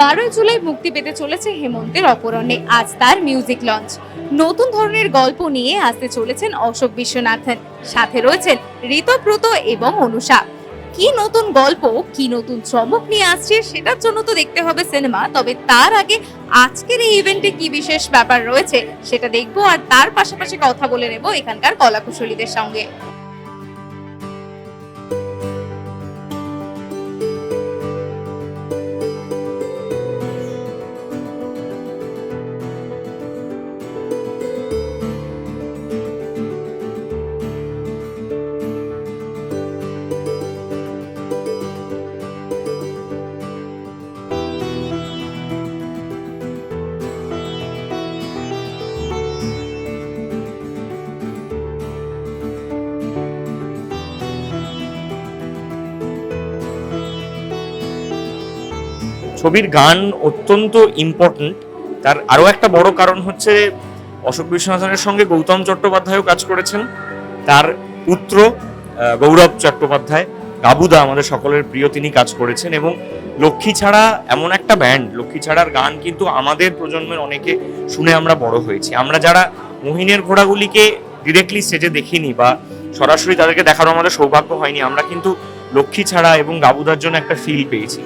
বারোই জুলাই মুক্তি পেতে চলেছে হেমন্তের অপরণে আজ তার মিউজিক লঞ্চ নতুন ধরনের গল্প নিয়ে আসতে চলেছেন অশোক বিশ্বনাথন। সাথে রয়েছেন ঋতব্রত এবং অনুষা। কি নতুন গল্প, কি নতুন চমক নিয়ে আসছে সেটার জন্য তো দেখতে হবে সিনেমা তবে তার আগে আজকের এই ইভেন্টে কি বিশেষ ব্যাপার রয়েছে সেটা দেখব। আর তার পাশাপাশি কথা বলে নেব এখানকার কলাকুশলীদের সঙ্গে। ছবির গান অত্যন্ত ইম্পর্ট্যান্ট তার আরও একটা বড় কারণ হচ্ছে অশোক বিশ্বনাথনের সঙ্গে গৌতম চট্টোপাধ্যায়ও কাজ করেছেন। তার পুত্র গৌরব চট্টোপাধ্যায়, গাবুদা আমাদের সকলের প্রিয়, তিনি কাজ করেছেন এবং লক্ষ্মী ছাড়া এমন একটা ব্যান্ড লক্ষ্মী ছাড়ার গান কিন্তু আমাদের প্রজন্মের অনেকে শুনে আমরা বড় হয়েছি। আমরা যারা মোহিনের ঘোড়াগুলিকে ডিরেক্টলি স্টেজে দেখিনি বা সরাসরি তাদেরকে দেখারও আমাদের সৌভাগ্য হয়নি, আমরা কিন্তু লক্ষ্মী ছাড়া এবং গাবুদার জন্য একটা ফিল পেয়েছি।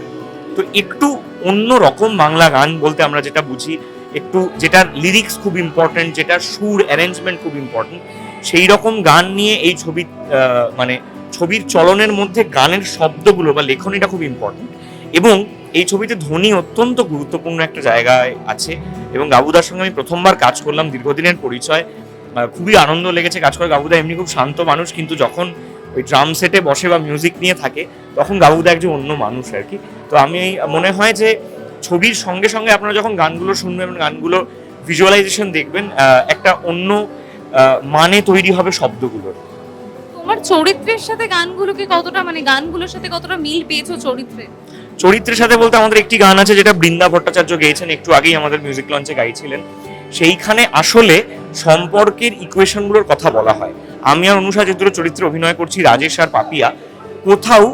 তো একটু অন্য রকম বাংলা গান বলতে আমরা যেটা বুঝি, একটু যেটার লিরিক্স খুব ইম্পর্টেন্ট যেটার সুর অ্যারেঞ্জমেন্ট খুব ইম্পর্টেন্ট সেই রকম গান নিয়ে এই ছবি মানে ছবির চলনের মধ্যে গানের শব্দগুলো বা লেখনীটা খুব ইম্পর্টেন্ট এবং এই ছবিতে ধ্বনি অত্যন্ত গুরুত্বপূর্ণ একটা জায়গায় আছে এবং গাবুদার সঙ্গে আমি প্রথমবার কাজ করলাম, দীর্ঘদিনের পরিচয় খুবই আনন্দ লেগেছে কাজ করে। গাবুদা এমনি খুব শান্ত মানুষ, কিন্তু যখন ওই ড্রাম সেটে বসে বা মিউজিক নিয়ে থাকে তখন গাবুদা একজন অন্য মানুষ আর কি। তো আমি মনে হয় যে ছবির সঙ্গে সঙ্গে আপনারা যখন গানগুলো শুনবেন এবং গানগুলো ভিজুয়ালাইজেশন দেখবেন একটা অন্য মানে তৈরি হবে শব্দগুলোর। তোমার চরিত্রের সাথে গানগুলোকে কতটা মানে গানগুলোর সাথে কতটা মিল পেয়েছ চরিত্রে? চরিত্রের সাথে বলতে আমাদের একটি গান আছে যেটা বৃন্দা ভট্টাচার্য গেয়েছেন একটু আগেই আমাদের মিউজিক লঞ্চে গাইছিলেন। সেইখানে আসলে সম্পর্কের ইকুয়েশনগুলোর কথা বলা হয়। আমি আর অনুষা যে দুটো চরিত্রে অভিনয় করছি, রাজেশ আর পাপিয়া, কোথাও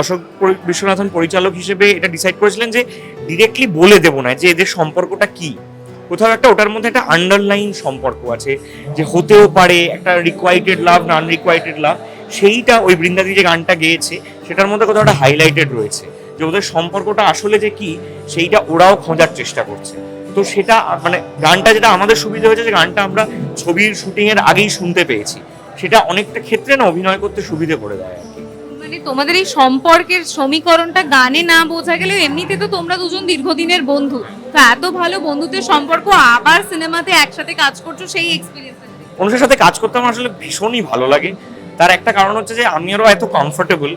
অশোক বিশ্বনাথন পরিচালক হিসেবে এটা ডিসাইড করেছিলেন যে ডিরেক্টলি বলে দেবো না, যে এদের সম্পর্কটা কি। কোথাও একটা ওটার মধ্যে একটা আন্ডারলাইন সম্পর্ক আছে, যে হতেও পারে, একটা রিকোয়াইটেড লাভ না আনরিকোয়াইটেড লাভ সেইটা ওই বৃন্দাদি যে গানটা গেয়েছে, সেটার মধ্যে কোথাও একটা হাইলাইটেড রয়েছে, যে ওদের সম্পর্কটা আসলে যে কি, সেইটা ওরাও খোঁজার চেষ্টা করছে। তো সেটা মানে গানটা যেটা আমাদের সুবিধা হয়েছে যে গানটা আমরা ছবির শুটিং এর আগেই শুনতে পেয়েছি। সেটা অনেকটা ক্ষেত্রে না অভিনয় করতে সুবিধে করে দেয় আর কি। মানে তোমাদের এই সম্পর্কের সমীকরণটা গানে না বোঝা গেলেও এমনিতে তো তোমরা দুজন দীর্ঘদিনের বন্ধু। তো এত ভালো বন্ধুত্বের সম্পর্ক আবার সিনেমাতে একসাথে কাজ করছ সেই এক্সপিরিয়েন্স মানুষের সাথে কাজ করতে আমার আসলে ভীষণই ভালো লাগে। তার একটা কারণ হচ্ছে যে আমি আরও এত কমফোর্টেবল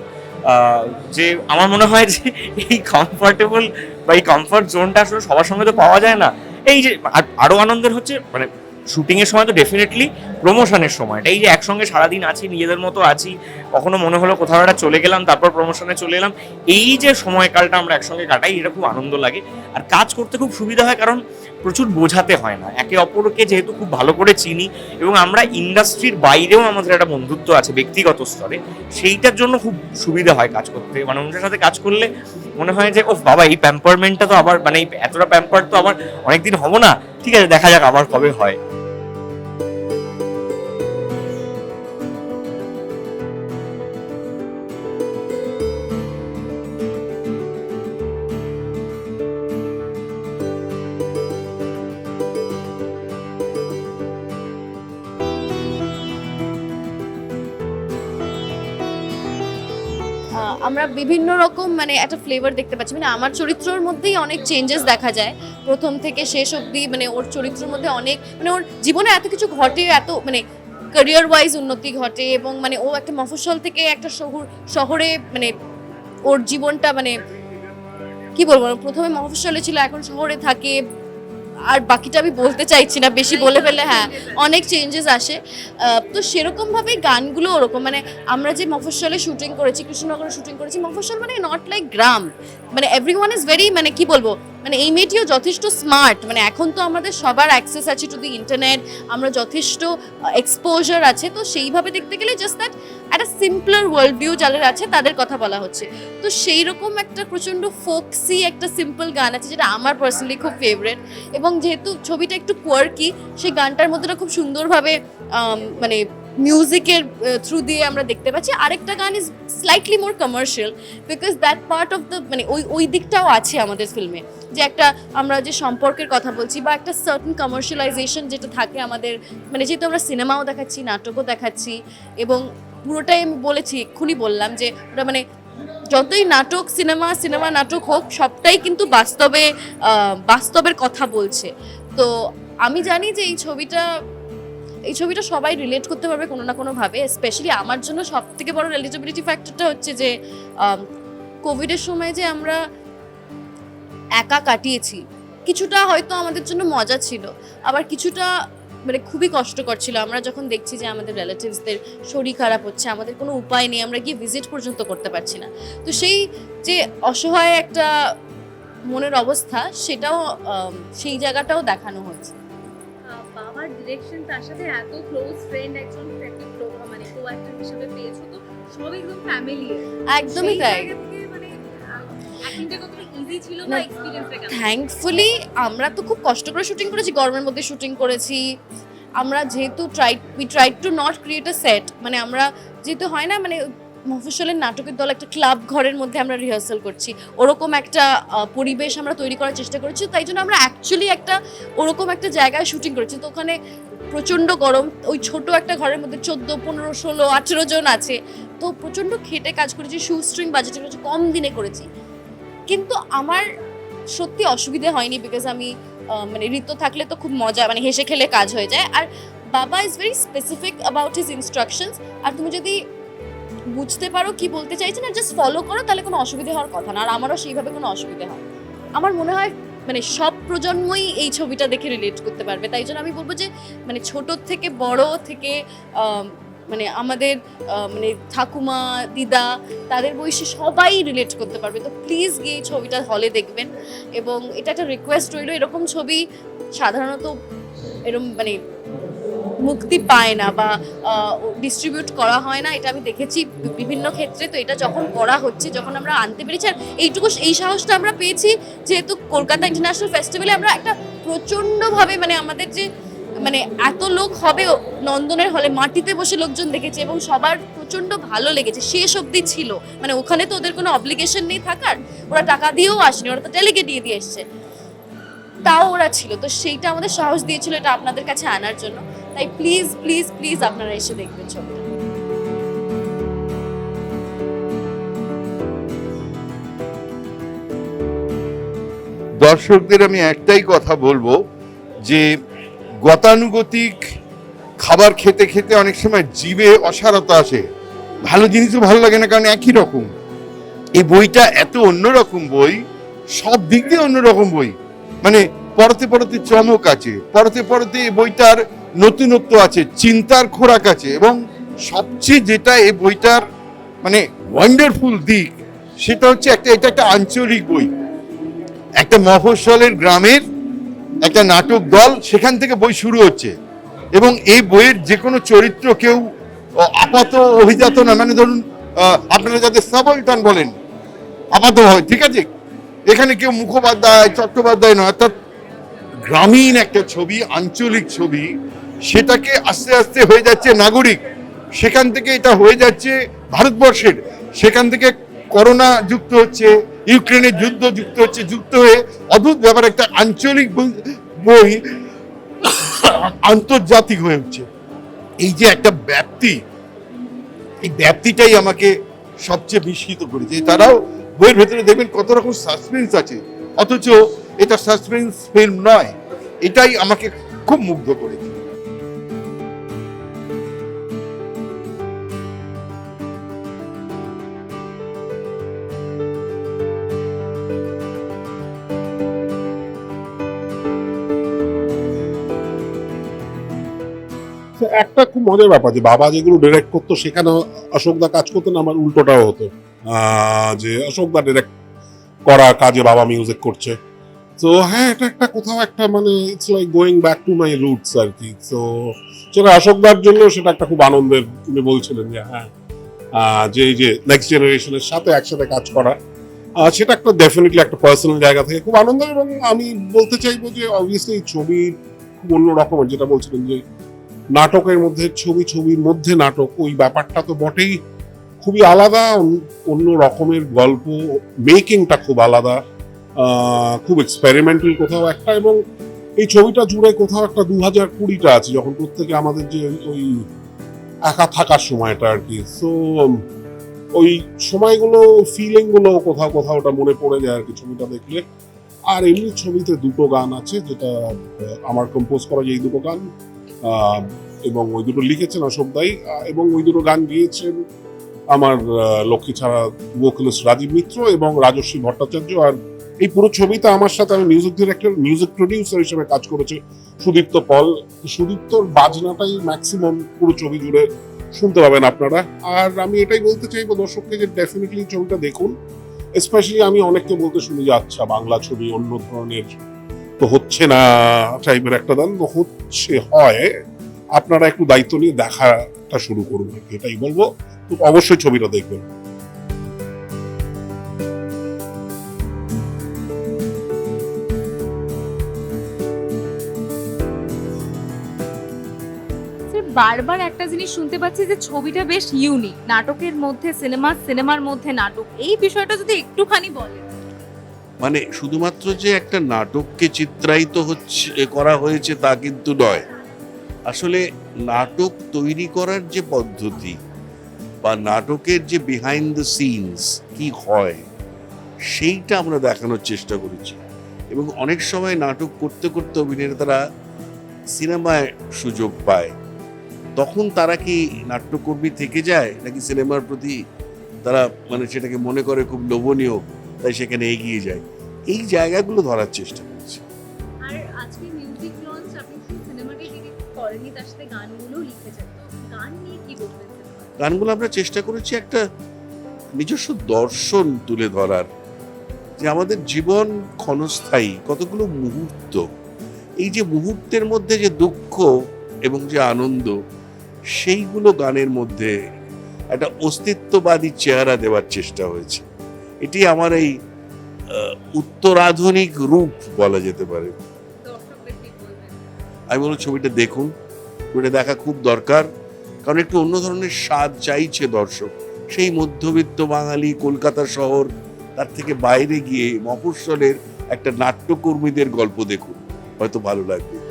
যে আমার মনে হয় যে এই কমফোর্টেবল বা এই কমফর্ট জোনটা আসলে সবার সঙ্গে তো পাওয়া যায় না। এই যে আর- আরও আনন্দের হচ্ছে মানে শুটিংয়ের সময় তো ডেফিনেটলি প্রমোশনের সময়টা এই যে একসঙ্গে সারাদিন আছি, নিজেদের মতো আছি, কখনো মনে হলো কোথাও একটা চলে গেলাম, তারপর প্রমোশনে চলে এলাম, এই যে সময়কালটা আমরা একসঙ্গে কাটাই, এটা খুব আনন্দ লাগে। আর কাজ করতে খুব সুবিধা হয়, কারণ প্রচুর বোঝাতে হয় না। একে অপরকে যেহেতু খুব ভালো করে চিনি এবং আমরা ইন্ডাস্ট্রির বাইরেও আমাদের একটা বন্ধুত্ব আছে ব্যক্তিগত স্তরে, সেইটার জন্য খুব সুবিধা হয় কাজ করতে। মানে মানুষের সাথে কাজ করলে মনে হয় যে ও বাবা, এই প্যাম্পারমেন্টটা তো আবার মানে এতটা প্যাম্পার তো আবার অনেকদিন হব না। ঠিক আছে, দেখা যাক আবার কবে হয়। আমরা বিভিন্ন রকম মানে একটা ফ্লেভার দেখতে পাচ্ছি। মানে আমার চরিত্রর মধ্যেই অনেক চেঞ্জেস দেখা যায়। প্রথম থেকে শেষ অবধি মানে ওর চরিত্রের মধ্যে অনেক মানে ওর জীবনে এত কিছু ঘটে, এত মানে ক্যারিয়ার ওয়াইজ উন্নতি ঘটে এবং মানে ও একটা মফস্বল থেকে একটা শহর শহরে মানে ওর জীবনটা মানে কি বলব? প্রথমে মফস্বলে ছিল, এখন শহরে থাকে। আর বাকিটা আমি বলতে চাইছি না, বেশি বলে ফেলে হ্যাঁ অনেক চেঞ্জেস আসে। তো সেরকমভাবে গানগুলো ওরকম মানে আমরা যে মফস্বলে শুটিং করেছি, কৃষ্ণনগরে শুটিং করেছি, মফস্বল মানে নট লাইক গ্রাম মানে এভরি ওয়ান ইজ ভেরি মানে কি বলব মানে এই মেয়েটিও যথেষ্ট স্মার্ট মানে এখন তো আমাদের সবার অ্যাক্সেস আছে টু দি ইন্টারনেট আমরা যথেষ্ট এক্সপোজার আছে, তো সেইভাবে দেখতে গেলে জাস্ট দ্যাট একটা সিম্পলার ওয়ার্ল্ড ভিউ যাদের আছে তাদের কথা বলা হচ্ছে। তো সেই রকম একটা প্রচণ্ড ফোকসি একটা সিম্পল গান আছে যেটা আমার পার্সোনালি খুব ফেভারেট এবং যেহেতু ছবিটা একটু কোয়ার্কি সেই গানটার মধ্যে খুব সুন্দরভাবে মানে মিউজিকের থ্রু দিয়ে আমরা দেখতে পাচ্ছি। আরেকটা গান is slightly more commercial because that part of the মানে ওই ওই দিকটাও আছে আমাদের ফিল্মে যে একটা আমরা যে সম্পর্কের কথা বলছি বা একটা সার্টন কমার্শিয়ালাইজেশন যেটা থাকে আমাদের মানে যেহেতু আমরা সিনেমাও দেখাচ্ছি, নাটকও দেখাচ্ছি এবং পুরোটাই আমি বলেছি, এক্ষুনি বললাম যে ওটা মানে যতই নাটক সিনেমা সিনেমা নাটক হোক, সবটাই কিন্তু বাস্তবে বাস্তবের কথা বলছে। তো আমি জানি যে এই ছবিটা এই ছবিটা সবাই রিলেট করতে পারবে কোনো না কোনোভাবে স্পেশালি আমার জন্য সব থেকে বড় রিলেটেবিলিটি ফ্যাক্টরটা হচ্ছে যে কোভিডের সময় যে আমরা একা কাটিয়েছি, কিছুটা হয়তো আমাদের জন্য মজা ছিল, আবার কিছুটা মানে খুবই কষ্টকর ছিল। আমরা যখন দেখছি যে আমাদের রিলেটিভসদের শরীর খারাপ হচ্ছে, আমাদের কোনো উপায় নেই, আমরা গিয়ে ভিজিট পর্যন্ত করতে পারছি না। তো সেই যে অসহায় একটা মনের অবস্থা, সেটাও সেই জায়গাটাও দেখানো হয়েছে। ডিরেকশন তার সাথে এত ক্লোজ ফ্রেন্ড একজন মানে কো অ্যাক্টর হিসেবে পেয়েছ তো সব একদম ফ্যামিলি একদমই তাই। মানে থ্যাঙ্কফুলি আমরা তো খুব কষ্ট করে শুটিং করেছি গরমের মধ্যে শুটিং করেছি। আমরা যেহেতু try we try to not create a set মানে আমরা যেহেতু হয় না মানে মফস্বলের নাটকের দল একটা ক্লাব ঘরের মধ্যে আমরা রিহার্সাল করছি। ওরকম একটা পরিবেশ আমরা তৈরি করার চেষ্টা করেছি, তাই জন্য আমরা অ্যাকচুয়ালি একটা ওরকম একটা জায়গায় শুটিং করেছি। তো ওখানে প্রচণ্ড গরম, ওই ছোট একটা ঘরের মধ্যে চোদ্দ, পনেরো, ষোলো, আঠেরো জন আছে। তো প্রচণ্ড খেটে কাজ করেছি শু স্ট্রিং বাজেটে করেছি কম দিনে করেছি। কিন্তু আমার সত্যি অসুবিধে হয়নি বিকজ আমি মানে ঋতু থাকলে তো খুব মজা মানে হেসে খেলে কাজ হয়ে যায়। আর বাবা is very specific about his instructions আর তুমি যদি বুঝতে পারো কি বলতে চাইছেন আর জাস্ট ফলো করো, তাহলে কোনো অসুবিধে হওয়ার কথা না। আর আমারও সেইভাবে কোনো অসুবিধে হয় না। আমার মনে হয় মানে সব প্রজন্মই এই ছবিটা দেখে রিলেট করতে পারবে। তাই জন্য আমি বলব যে মানে ছোট থেকে বড় থেকে মানে আমাদের মানে ঠাকুমা, দিদা, তাদের বয়সী সবাই রিলেট করতে পারবে। তো প্লিজ গিয়ে ছবিটা হলে দেখবেন। এবং এটা একটা রিকোয়েস্ট রইল, এরকম ছবি সাধারণত এরকম মানে মুক্তি পায় না বা ডিস্ট্রিবিউট করা হয় না, এটা আমি দেখেছি বিভিন্ন ক্ষেত্রে। তো এটা যখন করা হচ্ছে, যখন আমরা আনতে পেরেছি, আর এইটুকু, এই সাহসটা আমরা পেয়েছি, যেহেতু কলকাতা ইন্টারন্যাশনাল ফেস্টিভ্যালে আমরা একটা প্রচণ্ডভাবে মানে আমাদের যে মানে এত লোক হবে নন্দনের হলে, মাটিতে বসে লোকজন দেখেছে এবং সবার প্রচণ্ড ভালো লেগেছে। শেষ অবধি ছিল। মানে ওখানে তো ওদের কোনো অব্লিগেশন নেই থাকার। ওরা টাকা দিয়েও আসেনি, ওরা তো ডেলিগেট দিয়ে দিয়ে এসছে। তাও ওরা ছিল। তো সেইটা আমাদের সাহস দিয়েছিল এটা আপনাদের কাছে আনার জন্য। তাই প্লিজ প্লিজ প্লিজ আপনারা এসে দেখবেন ছবিটা দর্শকদের, আমি একটাই কথা বলব যে গতানুগতিক খাবার খেতে খেতে অনেক সময় জীবে অসারতা আসে। ভালো জিনিসও ভালো লাগে না, কারণ একই রকম। এই বইটা এত অন্যরকম বই, সব দিক দিয়ে অন্যরকম বই। মানে পড়তে পড়তে চমক আছে। পড়তে পড়তে বইটার নতুনত্ব আছে, চিন্তার খোরাক আছে এবং সবচেয়ে যেটা এই বইটার মানে ওয়ান্ডারফুল দিক, সেটা হচ্ছে একটা, এটা একটা আঞ্চলিক বই। একটা মফস্বলের গ্রামের একটা নাটক দল সেখান থেকে বই শুরু হচ্ছে এবং এই বইয়ের যে কোনো চরিত্র কেউ আপাত অভিজাত না মানে ধরুন আপনারা যাদের সাবলটান বলেন, আপাত হয়, ঠিক আছে? এখানে কেউ মুখোপাধ্যায়, চট্টোপাধ্যায় নয়, অর্থাৎ গ্রামীণ একটা ছবি, আঞ্চলিক ছবি সেটাকে আস্তে আস্তে হয়ে যাচ্ছে নাগরিক। সেখান থেকে এটা হয়ে যাচ্ছে ভারতবর্ষের। সেখান থেকে করোনা যুক্ত হচ্ছে, ইউক্রেনের যুদ্ধ যুক্ত হচ্ছে, যুক্ত হয়ে অদ্ভুত ব্যাপার একটা আঞ্চলিক বই- আন্তর্জাতিক হয়ে উঠছে। এই যে একটা ব্যাপ্তি, এই ব্যাপ্তিটাই আমাকে সবচেয়ে বিস্মিত করেছে। তারাও বইয়ের ভেতরে দেখবেন কত রকম সাসপেন্স আছে। অথচ এটা সাসপেন্স ফিল্ম নয়। এটাই আমাকে খুব মুগ্ধ করেছে। একটা খুব মজার ব্যাপার যে বাবা যেগুলো ডিরেক্ট করতো সেখানে অশোকদা কাজ করতেন, আমার উল্টোটাও হতো। যে অশোকদা ডিরেক্ট করা কাজে বাবা মিউজিক করছে। তো হ্যাঁ এটা একটা কোথাও একটা মানে it's like going back to my roots আর কি তো সেটা অশোকদার জন্য সেটা একটা খুব আনন্দের উনি বলছিলেন যে হ্যাঁ যে এই যে নেক্সট জেনারেশনের সাথে একসাথে কাজ করা সেটা একটা ডেফিনেটলি একটা পার্সোনাল জায়গা থেকে খুব আনন্দের এবং আমি বলতে চাইব যে অবভিয়াসলি ছবি খুব অন্য রকমের যেটা বলছিলেন যে নাটকের মধ্যে, ছবি, ছবির মধ্যে নাটক, ওই ব্যাপারটা তো বটেই। খুবই আলাদা অন্য- রকমের গল্প, মেকিংটা খুব আলাদা খুব এক্সপেরিমেন্টাল কোথাও একটা এবং এই ছবিটা জুড়ে কোথাও একটা দু হাজার কুড়িটা আছে, যখন প্রত্যেকে আমাদের যে ওই একা থাকার সময়টা আর কি। সো ওই সময়গুলো ফিলিংগুলো কোথাও কোথাও ওটা মনে পড়ে যায় আর কি ছবিটা দেখলে। আর এমনি ছবিতে দুটো গান আছে, যেটা আমার কম্পোজ করা যে এই দুটো গান এবং ওই দুটো লিখেছেন অশোক দাই এবং ওই দুটো গান গিয়েছেন আমার লক্ষ্মী ছাড়া ভোকালিস্ট রাজীব মিত্র এবং রাজস্বী ভট্টাচার্য। আর এই পুরো ছবিতে আমার সাথে আমি মিউজিক ডিরেক্টর মিউজিক প্রডিউসার হিসেবে কাজ করেছে সুদীপ্ত পল। সুদীপ্তর বাজনাটাই ম্যাক্সিমাম পুরো ছবি জুড়ে শুনতে পাবেন আপনারা। আর আমি এটাই বলতে চাইব দর্শককে যে ডেফিনেটলি ছবিটা দেখুন। স্পেশালি আমি অনেককে বলতে শুনি যে আচ্ছা বাংলা ছবি অন্য ধরনের তো হচ্ছে না টাইপের একটা দান হচ্ছে, হয়, আপনারা একটু দায়িত্ব নিয়ে দেখাটা শুরু করুন এটাই বলব। অবশ্যই ছবিটা দেখবেন। বারবার একটা জিনিস শুনতে পাচ্ছি যে ছবিটা বেশ ইউনিক নাটকের মধ্যে সিনেমা সিনেমার মধ্যে নাটক। এই বিষয়টা যদি একটুখানি বলেন। মানে শুধুমাত্র যে একটা নাটককে চিত্রায়িত হচ্ছে, করা হয়েছে তা কিন্তু নয়। আসলে নাটক তৈরি করার যে পদ্ধতি বা নাটকের যে বিহাইন্ড দ্য সিনস কি হয়, সেইটা আমরা দেখানোর চেষ্টা করেছি। এবং অনেক সময় নাটক করতে করতে অভিনেতারা সিনেমায় সুযোগ পায়। তখন তারা কি নাট্যকর্মী থেকে যায়, নাকি সিনেমার প্রতি তারা মানে সেটাকে মনে করে খুব লোভনীয়? তাই সেখানে এগিয়ে যায়। এই জায়গাগুলো ধরার চেষ্টা করছি। আর আজকে মিউজিক লঞ্চ আপনি সিনেমাকে ডিরেক্ট তার সাথে গানগুলোও লিখেছেন গান নিয়ে কি বলবেন গানগুলো আমরা চেষ্টা করেছি একটা নিজস্ব দর্শন তুলে ধরার। যে আমাদের জীবন ক্ষণস্থায়ী কতগুলো মুহূর্ত। এই যে মুহূর্তের মধ্যে যে দুঃখ এবং যে আনন্দ সেইগুলো গানের মধ্যে একটা অস্তিত্ববাদী চেহারা দেওয়ার চেষ্টা হয়েছে। এটি আমার এই উত্তরাধুনিক রূপ বলা যেতে পারে। আমি বলব ছবিটা দেখুন। ছবিটা দেখা খুব দরকার। কারণ একটু অন্য ধরনের স্বাদ চাইছে দর্শক। সেই মধ্যবিত্ত বাঙালি কলকাতা শহর, তার থেকে বাইরে গিয়ে মফস্বলের একটা নাট্যকর্মীদের গল্প দেখুন। হয়তো ভালো লাগবে।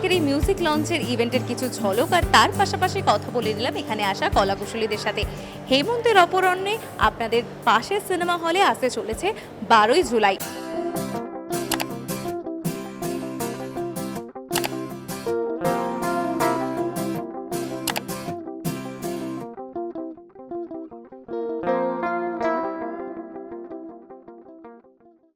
আজকের এই মিউজিক লঞ্চের ইভেন্টের কিছু ঝলক আর তার পাশাপাশি কথা বলে নিলাম এখানে আসা কলাকুশলীদের সাথে। হেমন্তের অপরণ্যে আপনাদের পাশের সিনেমা হলে আসতে চলেছে বারোই জুলাই।